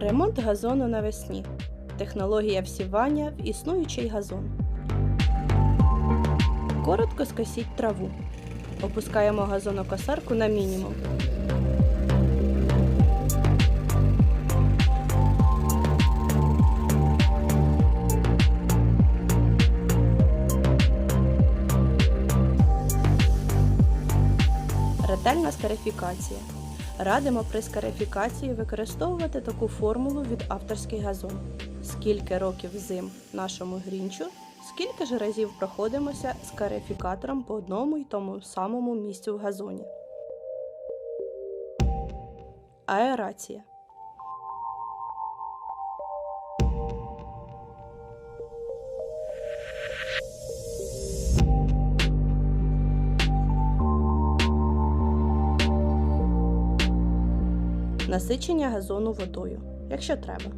Ремонт газону навесні. Технологія всівання в існуючий газон. Коротко скосіть траву. Опускаємо газонокосарку на мінімум. Ретельна скарифікація. Радимо при скарифікації використовувати таку формулу від авторський газон. Скільки років зим нашому грінчу, скільки ж разів проходимося з карифікатором по одному й тому самому місцю в газоні. Аерація. Насичення газону водою, якщо треба.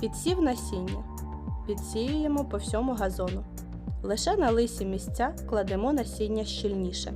Підсів насіння. Підсіюємо по всьому газону. Лише на лисі місця кладемо насіння щільніше.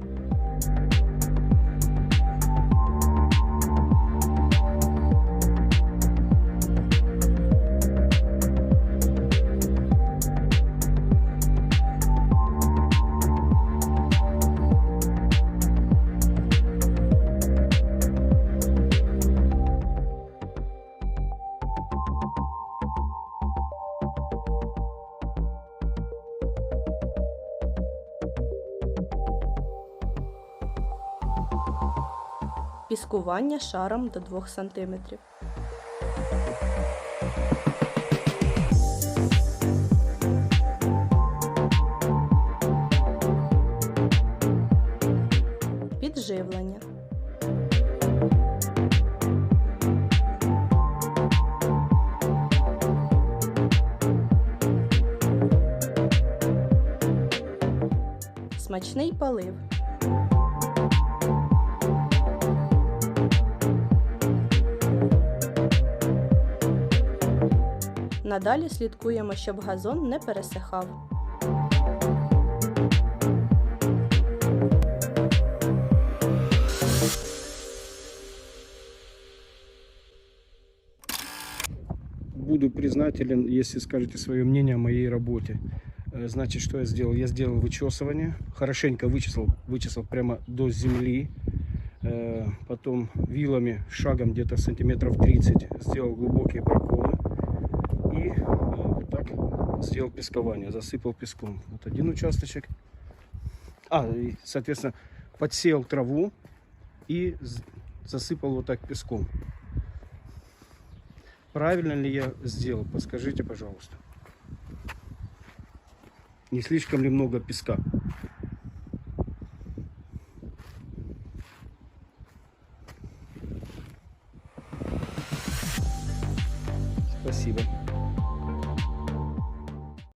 Піскування шаром до 2 см. Підживлення. Смачний полив. Надалі слідкуємо, щоб газон не пересихав. Буду признателен, если скажете свое мнение о моей работе. Э, Значит, что я сделал? Я сделал вычесывание, хорошенько вычесал, вычесал прямо до земли. Э, Потом вилами, шагом где-то сантиметров 30 сделал глубокие проколы. И так сделал пескование, засыпал песком. Вот один участочек. А, и, соответственно, подсел траву и засыпал вот так песком. Правильно ли я сделал? Подскажите, пожалуйста. Не слишком ли много песка? Спасибо.